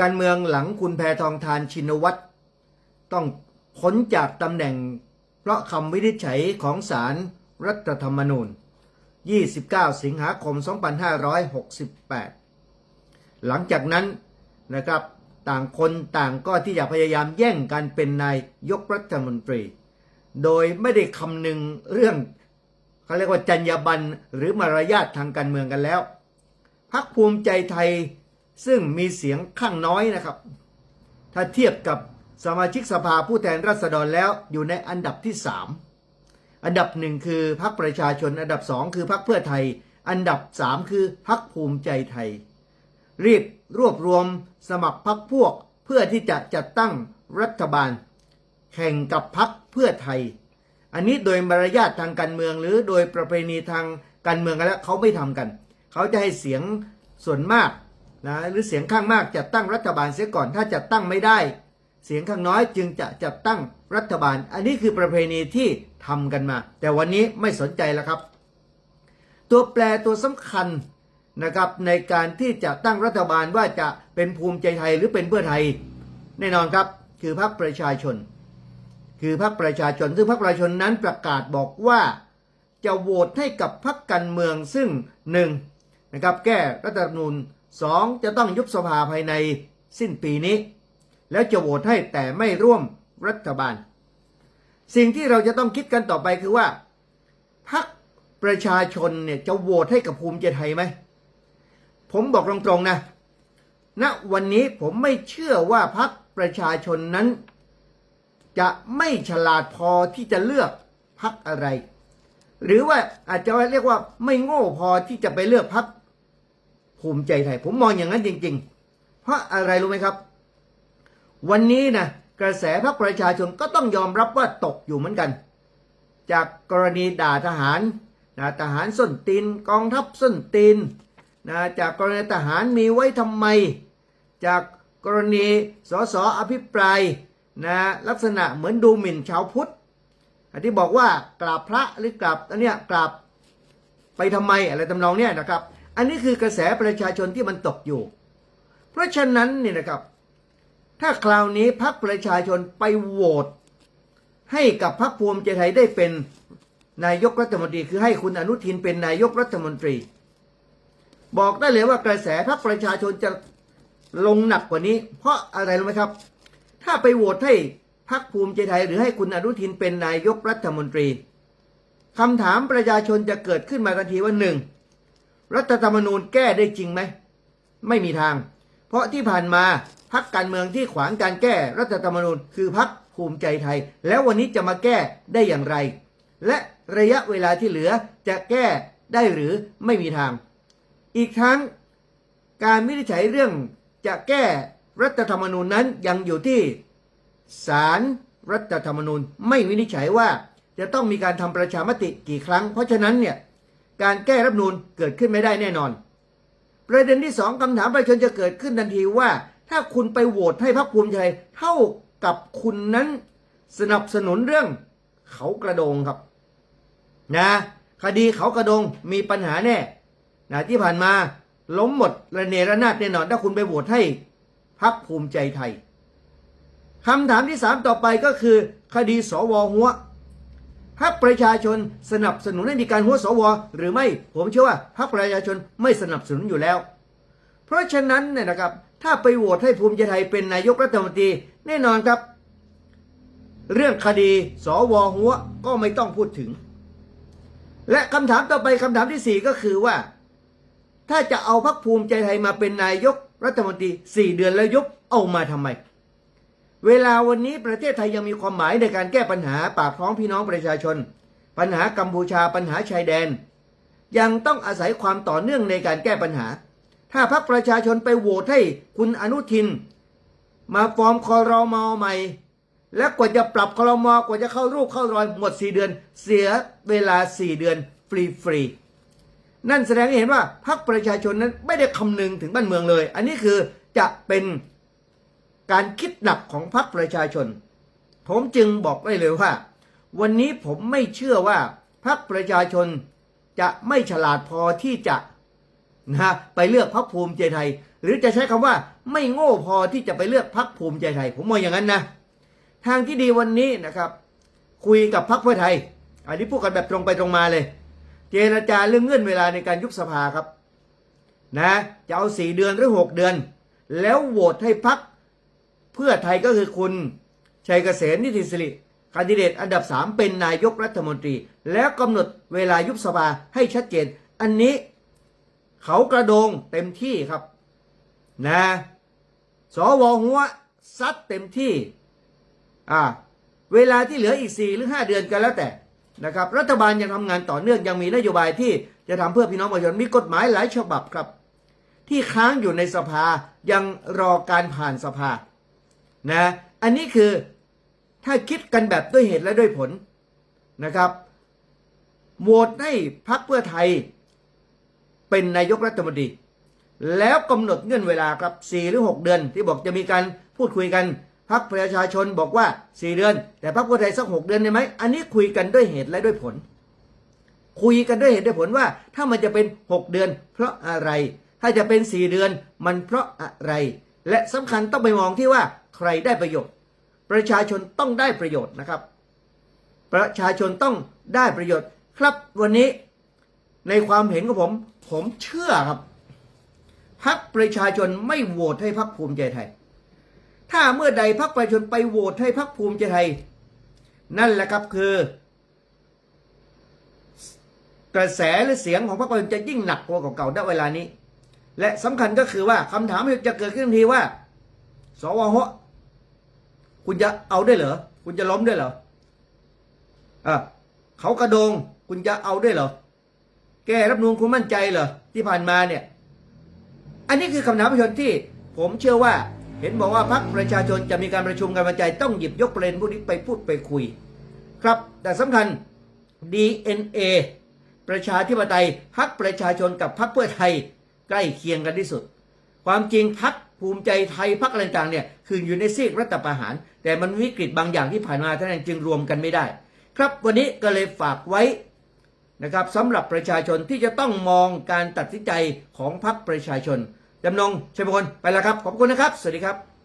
การเมืองหลังคุณแพทองทานชินวัตร ต้องพ้นจากตำแหน่ง เพราะคำวินิจฉัยของศาลรรัฐธรรมนูญ 29 สิงหาคม 2568 หลังจากนั้นนะครับต่างคนต่างก็ที่จะพยายามแย่งกันเป็นนายยกรัฐมนตรี โดยไม่ได้คำนึงเรื่องเขาเรียกว่าจรรยาบรรณหรือมารยาททางการเมืองกันแล้ว พักภูมิใจไทย ซึ่งมีเสียงข้างน้อยนะครับ ถ้าเทียบกับสมาชิกสภาผู้แทนราษฎรแล้วอยู่ในอันดับที่ 3 อันดับหนึ่งคือพรรคประชาชน อันดับสองคือพรรคเพื่อไทย อันดับสามคือพรรคภูมิใจไทย รีบรวบรวมสมัครพรรคพวกเพื่อที่จะจัดตั้งรัฐบาล แข่งกับพรรคเพื่อไทย อันนี้โดยมารยาททางการเมืองหรือโดยประเพณีทางการเมืองกันแล้วเขาไม่ทำกัน เขาจะให้เสียงส่วนมาก นะหรือเสียงข้างมากจัดตั้งรัฐบาลเสียก่อนถ้าจัดตั้งไม่ได้ เสียงข้างน้อยจึงจะจัดตั้งรัฐบาล อันนี้คือประเพณีที่ทำกันมา แต่วันนี้ไม่สนใจแล้วครับ ตัวแปรตัวสำคัญนะครับในการที่จะตั้งรัฐบาลว่าจะเป็นภูมิใจไทยหรือเป็นเพื่อไทย แน่นอนครับคือพรรคประชาชน คือพรรคประชาชน ซึ่งพรรคประชาชนนั้นประกาศบอกว่า จะโหวตให้กับพรรคการเมืองซึ่งหนึ่งนะครับแก้รัฐธรรมนูญ สองจะต้องยุบสภาภายในสิ้นปีนี้ แล้วจะโหวตให้แต่ไม่ร่วมรัฐบาล สิ่งที่เราจะต้องคิดกันต่อไปคือว่าพรรคประชาชนเนี่ยจะโหวตให้กับภูมิใจไทยไหม ผมบอกตรงๆนะณวันนี้ผมไม่เชื่อว่าพรรคประชาชนนั้น จะไม่ฉลาดพอที่จะเลือกพรรคอะไร หรือว่าอาจจะเรียกว่าไม่โง่พอที่จะไปเลือกพรรค ภูมิใจไทย ผมมองอย่างนั้นจริง ๆ เพราะอะไรรู้ไหมครับ วันนี้นะกระแสพรรคประชาชนก็ต้องยอมรับว่าตกอยู่เหมือนกัน จากกรณีด่าทหารนะทหารส้นตีนกองทัพส้นตีนนะจากกรณีทหารมีไว้ทำไม จากกรณีสสอภิปรายนะลักษณะเหมือนดูหมิ่นชาวพุทธที่บอกว่ากราบพระหรือกราบอันเนี้ยกราบไปทำไมอะไรทำนองเนี้ยนะครับ อันนี้คือกระแสประชาชนที่มันตกอยู่ เพราะฉะนั้นเนี่ยนะครับ ถ้าคราวนี้พรรคประชาชนไปโหวตให้กับพรรคภูมิใจไทยได้เป็นนายกรัฐมนตรี คือให้คุณอนุทินเป็นนายกรัฐมนตรี บอกได้เลยว่ากระแสพรรคประชาชนจะลงหนักกว่านี้ เพราะอะไรรู้ไหมครับ ถ้าไปโหวตให้พรรคภูมิใจไทย หรือให้คุณอนุทินเป็นนายกรัฐมนตรีคำถามประชาชนจะเกิดขึ้นมาทันทีว่าหนึ่ง รัฐธรรมนูญแก้ได้จริงไหม ไม่มีทาง เพราะที่ผ่านมาพักการเมืองที่ขวางการแก้รัฐธรรมนูญคือพักภูมิใจไทย แล้ววันนี้จะมาแก้ได้อย่างไร และระยะเวลาที่เหลือจะแก้ได้หรือไม่มีทาง อีกทั้งการวินิจฉัยเรื่องจะแก้รัฐธรรมนูญนั้นยังอยู่ที่ศาลรรัฐธรรมนูญไม่วินิจฉัยว่าจะต้องมีการทำประชามติกี่ครั้ง เพราะฉะนั้นเนี่ย การแก้รัฐนูญเกิดขึ้นไม่ได้แน่นอน ประเด็นที่สองคำถามประชาชนจะเกิดขึ้นทันทีว่า ถ้าคุณไปโหวตให้พรรคภูมิใจเท่ากับคุณนั้นสนับสนุนเรื่องเขากระโดงครับ นะ คดีเขากระโดงมีปัญหาแน่นะที่ผ่านมาล้มหมดระเนระนาดแน่นอน ถ้าคุณไปโหวตให้พรรคภูมิใจไทยคำถามที่สามต่อไปก็คือ คดีสวหัว พรรคประชาชนสนับสนุนให้มีการหัวสว หรือไม่ผมเชื่อว่าพรรคประชาชนไม่สนับสนุนอยู่แล้ว เพราะฉะนั้นเนี่ยนะครับ ถ้าไปโหวตให้ภูมิใจไทยเป็นนายกรัฐมนตรีแน่นอนครับ เรื่องคดีสวหัวก็ไม่ต้องพูดถึง และคำถามต่อไปคำถามที่สี่ก็คือว่า ถ้าจะเอาพรรคภูมิใจไทยมาเป็นนายกรัฐมนตรีสี่เดือนแล้วยุบเอามาทำไม เวลาวันนี้ประเทศไทยยังมีความหมายในการแก้ปัญหาปากท้องพี่น้องประชาชน ปัญหากัมพูชาปัญหาชายแดน ยังต้องอาศัยความต่อเนื่องในการแก้ปัญหา ถ้าพรรคประชาชนไปโหวตให้คุณอนุทิน มาฟอร์มคอรมอใหม่ และกว่าจะปรับคอรมอกว่าจะเข้ารูปเข้ารอยหมด4เดือน เสียเวลา4เดือนฟรีฟรีๆนั่นแสดงให้เห็นว่าพรรคประชาชนนั้นไม่ได้คำนึงถึงบ้านเมืองเลย อันนี้คือจะเป็น การคิดหนักของพรรคประชาชน ผมจึงบอกได้เลยว่า วันนี้ผมไม่เชื่อว่าพรรคประชาชนจะไม่ฉลาดพอที่จะนะฮะไปเลือกพรรคภูมิใจไทย หรือจะใช้คำว่าไม่โง่พอที่จะไปเลือกพักภูมิใจไทย ผมมองอย่างนั้นนะ ทางที่ดีวันนี้นะครับ คุยกับพักเพื่อไทย อันนี้พูดกันแบบตรงไปตรงมาเลย เจรจาเรื่องเงื่อนเวลาในการยุบสภาครับ นะ จะเอาสี่เดือนหรือหกเดือน แล้วโหวตให้พัก เพื่อไทยก็คือคุณชัยเกษมนิติสิริคันดิเดตอันดับสามเป็นนายกรัฐมนตรี แล้วกำหนดเวลายุบสภาให้ชัดเจน อันนี้เขากระโดงเต็มที่ครับ นะสวหัวซัดเต็มที่ อ่า เวลาที่เหลืออีกสี่หรือห้าเดือนกันแล้วแต่นะครับ รัฐบาลยังทำงานต่อเนื่องยังมีนโยบายที่จะทำเพื่อพี่น้องประชาชนมีกฎหมายหลายฉบับครับ ที่ค้างอยู่ในสภายังรอการผ่านสภา นะ อันนี้คือถ้าคิดกันแบบด้วยเหตุและด้วยผลนะครับโหวตให้พรรคเพื่อไทย เป็นนายกรัฐมนตรี แล้วกำหนดเงื่อนเวลาครับ 4 หรือ 6 เดือน ที่บอกจะมีการพูดคุยกันพรรคประชาชนบอกว่า 4 เดือน แต่พรรคเพื่อไทยสัก 6 เดือนได้ไหมอันนี้คุยกันด้วยเหตุและด้วยผล คุยกันด้วยเหตุด้วยผลว่า ถ้ามันจะเป็น 6 เดือน เพราะอะไร ถ้าจะเป็น 4 เดือนมันเพราะอะไร และสำคัญต้องไปมองที่ว่าใครได้ประโยชน์ ประชาชนต้องได้ประโยชน์นะครับ ประชาชนต้องได้ประโยชน์ครับวันนี้ในความเห็นของผม ผมเชื่อครับพักประชาชนไม่โหวตให้พักภูมิใจไทย ถ้าเมื่อใดพักประชาชนไปโหวตให้พักภูมิใจไทย นั่นแหละครับคือ กระแสหรือเสียงของพรรคประชาชนจะยิ่งหนักกว่าเก่าๆณเวลานี้ และสำคัญก็คือว่าคำถามจะเกิดขึ้นทันทีว่า สวหคุณจะเอาได้เหรอ คุณจะล้มได้เหรออะเขากระโดง คุณจะเอาได้เหรอ แก้รับนูนคุณมั่นใจเหรอ ที่ผ่านมาเนี่ย อันนี้คือคำถามประชาชนที่ ผมเชื่อว่า เห็นบอกว่าพรรคประชาชนจะมีการประชุมกันวันใจต้องหยิบยกประเด็นพวกนี้ไปพูดไปคุย ครับ แต่สำคัญ DNA ประชาธิปไตยพรรคประชาชนกับพรรคเพื่อไทย ใกล้เคียงกันที่สุด ความจริงพักภูมิใจไทยพักอะไรต่างเนี่ยคืออยู่ในซีกรัฐประหาร แต่มันวิกฤตบางอย่างที่ผ่านมาท่านนจึงรวมกันไม่ได้ ครับวันนี้ก็เลยฝากไว้นะครับสำหรับประชาชนที่จะต้องมองการตัดสินใจของพรรคประชาชนจำนงชัยมงคลไปแล้วครับ ขอบคุณนะครับ สวัสดีครับ